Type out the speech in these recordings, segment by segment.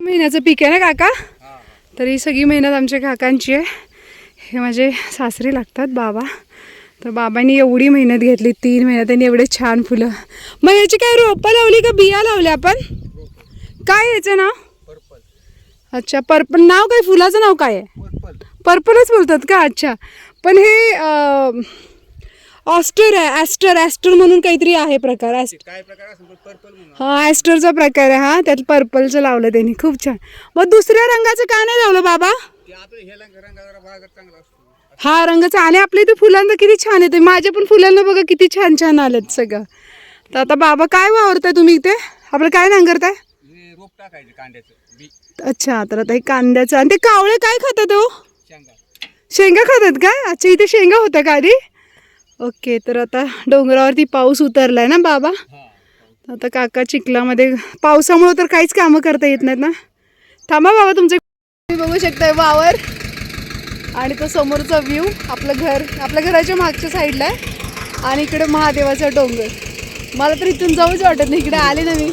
महिन्याचं पीक आहे ना काका? तर ही सगळी मेहनत आमच्या काकांची आहे. हे माझे सासरे लागतात बाबा. तर बाबांनी एवढी मेहनत घेतली तीन महिन्यात त्यांनी एवढे छान फुलं. मग याची काय रोपं लावली का बिया लावल्या आपण? काय याचं नाव? अच्छा पर्पल. नाव काय? फुलाचं नाव काय आहे? पर्पलच बोलतात का? अच्छा. पण हे ऑस्टर आहे ॲस्टर ॲस्टर म्हणून काहीतरी आहे प्रकार ॲस्ट काय प्रकार असेल पर्पल म्हणून. हा ॲस्टरचा प्रकार आहे हा त्यात पर्पलचं लावलं त्यांनी खूप छान. मग दुसऱ्या रंगाचं का नाही लावलं बाबा? ते आपलं हे रंग रंग जरा बागा चांगला असतो. हा रंगाचा आणि आपल्या इथे फुलांना किती छान येते माझ्या पण फुलांना बघा किती छान छान आलेत सगळं. तर आता बाबा काय वावरताय तुम्ही इथे? आपलं काय नांगरताय? हे रोप टाकायचे कांद्याचं बी. अच्छा तर आता हे कांद्याचं आणि ते कावळे काय खातात हो? शेंगा. शेंगा खातात काय? अच्छा इथे शेंगा होत्या का आधी? ओके तर आता डोंगरावरती पाऊस उतरलाय ना बाबा? आता काका चिखलामध्ये पावसामुळे तर काहीच कामं करता येत नाहीत ना? थांबा बाबा तुमचे तुम्ही बघू शकताय वावर आणि तो समोरचा व्ह्यू आपलं घर आपल्या घराच्या मागच्या साईडला आहे. आणि इकडे महादेवाचा डोंगर. मला तर इथून जाऊच वाटत नाही इकडे आले ना मी.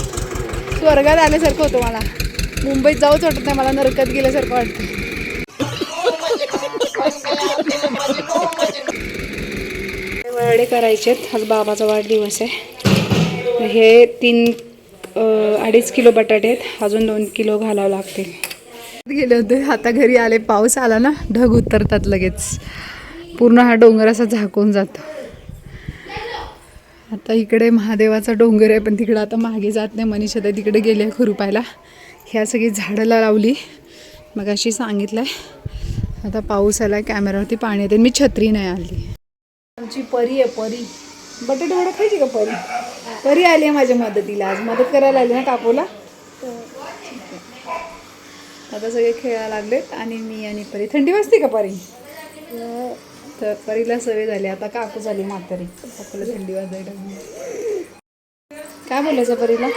स्वर्गात आल्यासारखं होतं मला. मुंबईत जाऊच वाटत नाही मला नरकत गेल्यासारखं वाटतं करायचे आहेत. आज बाबाचा वाढदिवस आहे. हे तीन अडीच किलो बटाटे आहेत. अजून दोन किलो घालावं लागतील. गेले होते. आता घरी आले. पाऊस आला ना ढग उतरतात लगेच. पूर्ण हा डोंगर असा झाकून जातो. आता इकडे महादेवाचा डोंगर आहे पण तिकडं आता मागे जात नाही. मनीषा तर तिकडे गेले खुरुपायला. ह्या सगळी झाडं लावली. मग अशी सांगितलं आहे आता पाऊस आला कॅमेऱ्यावरती पाणी येते. मी छत्री नाही आली. आमची परी आहे परी. बटाटे वडा खायची का परी? परी आली आहे माझ्या मदतीला आज. मदत करायला आली ना कापूला आता सगळे खेळायला लागलेत आणि मी आणि परी. थंडी वाजते का परी? तर परीला सवय झाली. आता काकू झाली म्हातारी. काकूला थंडी वाजायला काय बोलायचं परीला?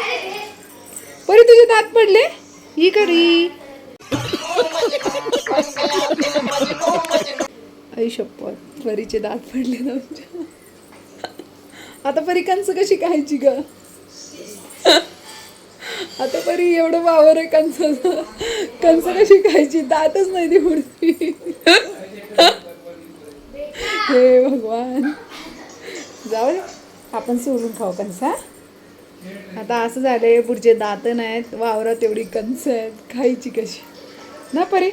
परी तुझे दात पडले? ही करी आई शपथ. परीचे दात पडले तुमच्या आता परी कंस कशी खायची ग? आता परी एवढं वावर आहे कंस कंस कशी खायची? दातच नाही ती पुढची हे भगवान. जाऊ आपण सोडून खाऊ कंस आता असं झालंय पुढचे दात नाहीत वावरात एवढी कंस आहेत. खायची कशी? ना परी?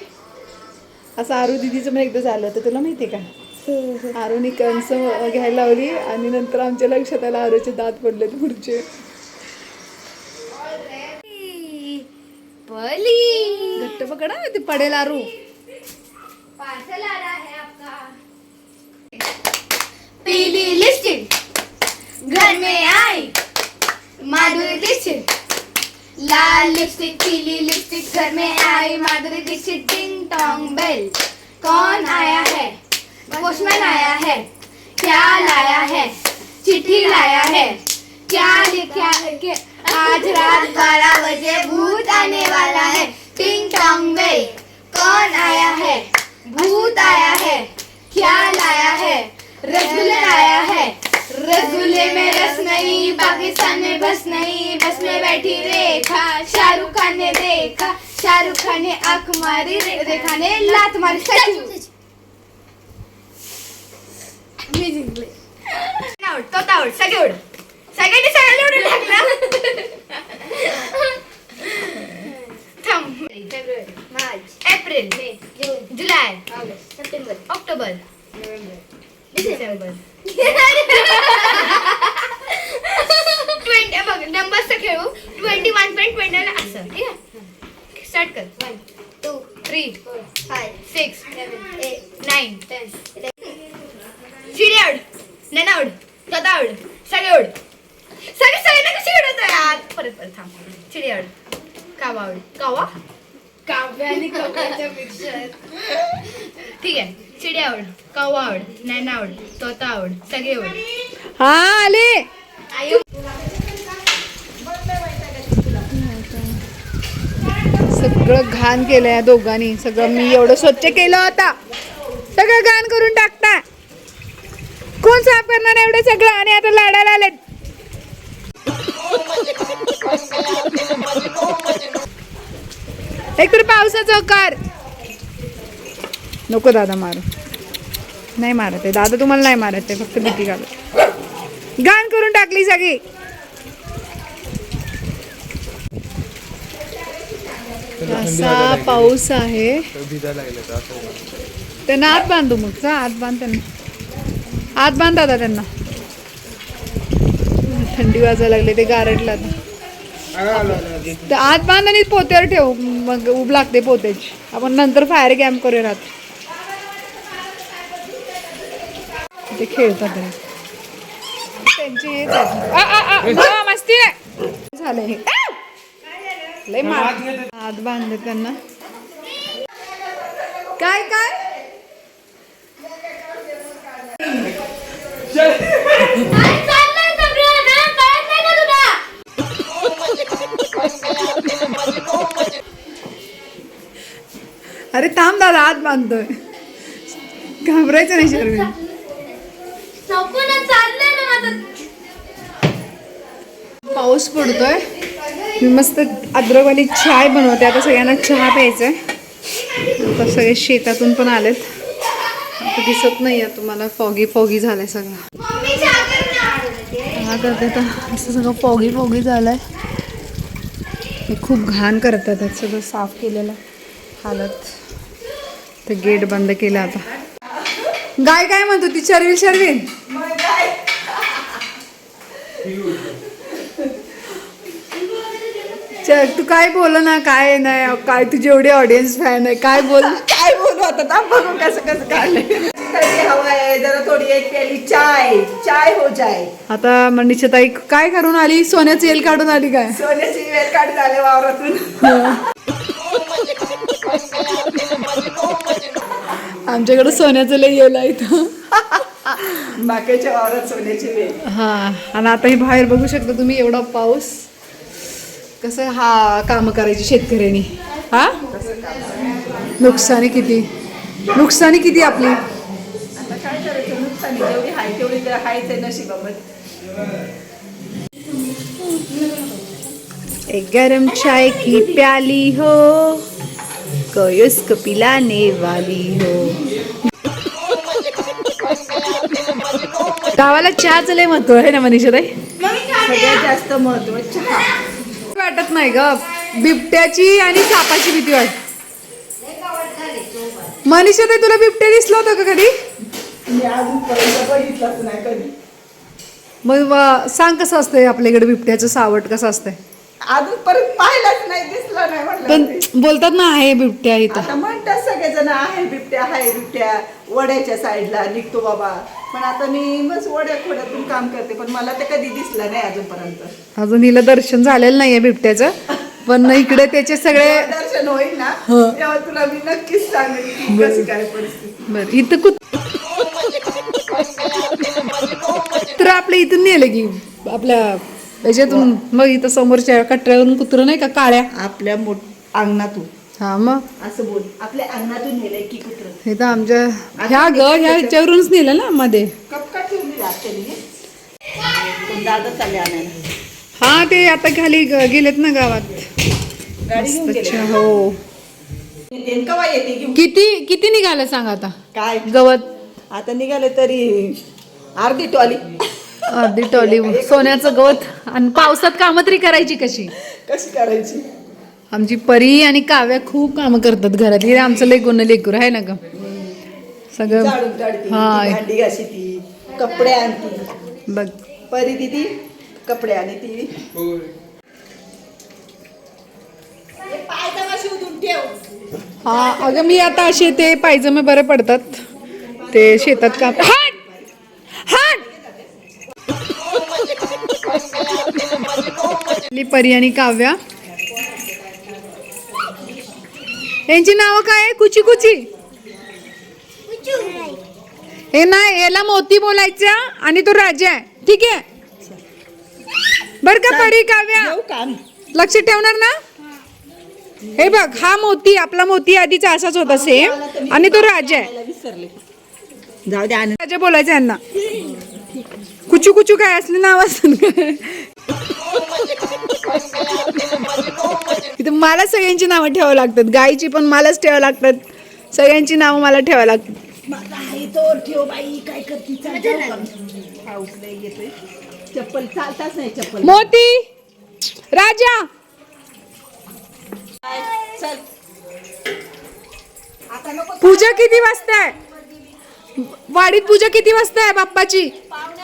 असं आरू दिदीचं पण एकदा झालं होतं तुला माहिती आहे का? आरूनी कंस घ्यायला लावली आणि नंतर आमच्या लक्षात आलं आरूचे दात पडलेत पुढचे. घट्ट पकडा ते पडेल आरू. है पीली लिपस्टिक घर में आई. माधुरी दीक्षित. लाल लिपस्टिक पीली लिपस्टिक. घर में आई Madhuri Dixit. Ding tong bell कौन आया है? पोस्टमैन आया है? क्या लाया है? चिट्ठी लाया है? क्या लिखा कि आज रात बारह बजे भूत आने वाला है? टिंग टोंग बेल कौन आया है? भूत आया है। क्या लाया है? रसगुल्ले आया है। रसगुल्ले में रस नहीं, पाकिस्तान में बस नहीं, बस में बैठी रेखा। शाहरुख खान ने देखा, शाहरुख खान ने आँख मारी, रेखा ने लात मारी। सचिव मी जिंकले. आवड तो आवड सगळे उड सगळ्यांनी सगळ्यांना उडून लागला. थांब. फेब्रुवारी मार्च एप्रिल मे जून जुलै August September October November December. Twenty बघ नंबर्स खेळू. ट्वेंटी वन पॉईंट ट्वेंटी असं ठीक आहे? स्टार्ट कर. One two three five six seven eight nine ten शिडी आवड ननावड स्वतःवड सगळे आवड सगळे सगळे कशी आवडत यार? परत परत थांब. शिडी आवड कावा आवड कावा? काव्या ठीक आहे. शिडी आवड कावा आवड ननावड स्वतः आवड सगळे आवड हा आले. आयु सगळं घाण केलंय दोघांनी. सगळं मी एवढं स्वच्छ केलं होता सगळं घाण करून टाकता कोण साफ करणार एवढं सगळं? आणि आता लाडायला आलेत. एक तर पावसाचा कार. नको दादा मारू. नाही मारत आहे. दादा तुम्हाला नाही मारत आहे. फक्त भीती घालत घाण करून टाकली सगळी. असा पाऊस आहे. त्यांना आत बांधू मग. आत बांध त्यांना. आत बांध दादा त्यांना. थंडी वाजायला लागली ते गारटला आता. तर आत बांध आणि पोत्यावर ठेव मग उब लागते पोत्याची. आपण नंतर फायर कॅम्प करूया रात ते खेळतात. त्यांची मस्ती हे! लय मार. हात बांधले त्यांना. काय काय? अरे थांब दादा हात बांधतोय. घाबरायचं नाही शर्मी पाऊस पडतोय. मी मस्त अद्रकवाली चाय बनवते. आता सगळ्यांना चहा प्यायचा आहे आता सगळे शेतातून पण आलेत. आता दिसत नाही आहे तुम्हाला. फॉगी फॉगी सगळं. चहा कर ना हा करते तर असं सगळं फॉगी फॉगी झालंय. हे खूप घाण करतात. सगळं साफ केलेलं. हालत. ते गेट बंद केलं आता. गाय काय म्हणतो ती? शर्विल चल तू काय बोल ना काय नाही काय तुझे एवढे ऑडियन्स फॅन आहे. काय बोल काय बोलू आता? बघू कसं कसं काढलंय थंडी हवा आहे? जरा थोडी एक प्याली. चाय चाय हो जाय आता मनीषा ताई काय करून आली? सोन्याचं येल काढून आली काय? सोन्याची वेळ काढ झाले वावरातून. आमच्याकडे सोन्याचं लय येल आहे इथं बाकीच्या वावरात सोन्याची वेळ हा आणि आता ही बाहेर बघू शकता तुम्ही एवढा पाऊस. कसं हा काम करायची शेतकऱ्यांनी. हा? नुकसानी किती? नुकसानी किती आपली? आता काय करायचं? नुकसानी. जेवढी हाय तेवढी तर हायच आहे नशिबामध्ये. एक गरम चाय की प्याली हो? कोई उसको पिलाने वाली हो। गावाला चहाचं लय महत्त्व आहे ना मनीषा ताई? सगळ्यात जास्त महत्त्व चहा. वाटत नाही ग? बिबट्याची आणि सापाची भीती वाटत मनीषा ताई तुला बिबट्या दिसलं होतं का कधी? मग सांग कसं असतंय आपल्याकडे बिबट्याचं सावट कसं असतंय? अजूनपर्यंत पाहिलाच नाही दिसला नाही पण म्हटलं बोलतात ना आहे बिबट्या इथं. आता म्हणतात सगळेजण आहे बिबट्या आहे बिबट्या वड्याच्या साईडला निघतो बाबा. पण आता मी बस वड्या खोड्यातून काम करते पण मला ते कधी दिसला नाही अजूनपर्यंत. अजून हिला दर्शन झालेलं नाहीये बिबट्याचं पण इकडे त्याचे सगळे दर्शन होईल ना हं. तेव्हा तुला मी नक्कीच सांगेन की कशी काय परिस्थिती. बर इथं कुत कुत्र आपल्या इथून नेलं की आपल्या याच्यातून मग इथं समोरच्या कटऱ्यावरून कुत्र नाही का काळ्या? आपल्या मोठ अंगणातून. हा मग? असं बोल. आपल्या अंगणातून नेलंय की कुत्र. हे तर आमच्या ह्या ग ह्या ह्याच्यावरूनच नेलं ना मध्ये. कपका ठेवली दादा चालले आणायला. हा ते आता खाली गेलेत ना गावात. अच्छा हो. किती किती निघालं सांग आता? काय? गवत. आता निघाले तरी अर्धी टॉली अर्धी टॉली. सोन्याचं गवत आणि पावसात कामं तरी करायची कशी? कशी करायची? आमची परी आणि काव्या खूप कामं करतात घरात. हे आमचं लेकून लेकूर आहे ना ग? सगळं झाडून काढती हा. भांडी ती कपडे आणती. बघ. परी दिदी कपडे आणि ती पायजमा शिवून ठेव. हा अगं मी आता असे ते पायजमे बरे पडतात. ते शेतात काम हाट आपली परी आणि काव्या. यांची नावं काय आहे? कुची कुची. हे नाही याला मोती बोलायचं आणि तो राजा आहे. ठीक आहे? बर का परी काव्या? लक्ष ठेवणार ना? हे बघ हा मोती आपला मोती आधीचा असाच होता सेम आणि तो राजा आहे. जाऊ राजा बोलायचं यांना. कुचू कुचू काय असले नाव असतात इथं मला सगळ्यांची नावं ठेवावं लागतात. गायची पण मलाच ठेवावं लागतात. सगळ्यांची नावं मला ठेवावं लागतात. चप्पल चालताच नाही चप्पल. मोती! राजा! पूजा किती वाजता आहे वाडीत पूजा किती वाजता आहे बाप्पाची पावणे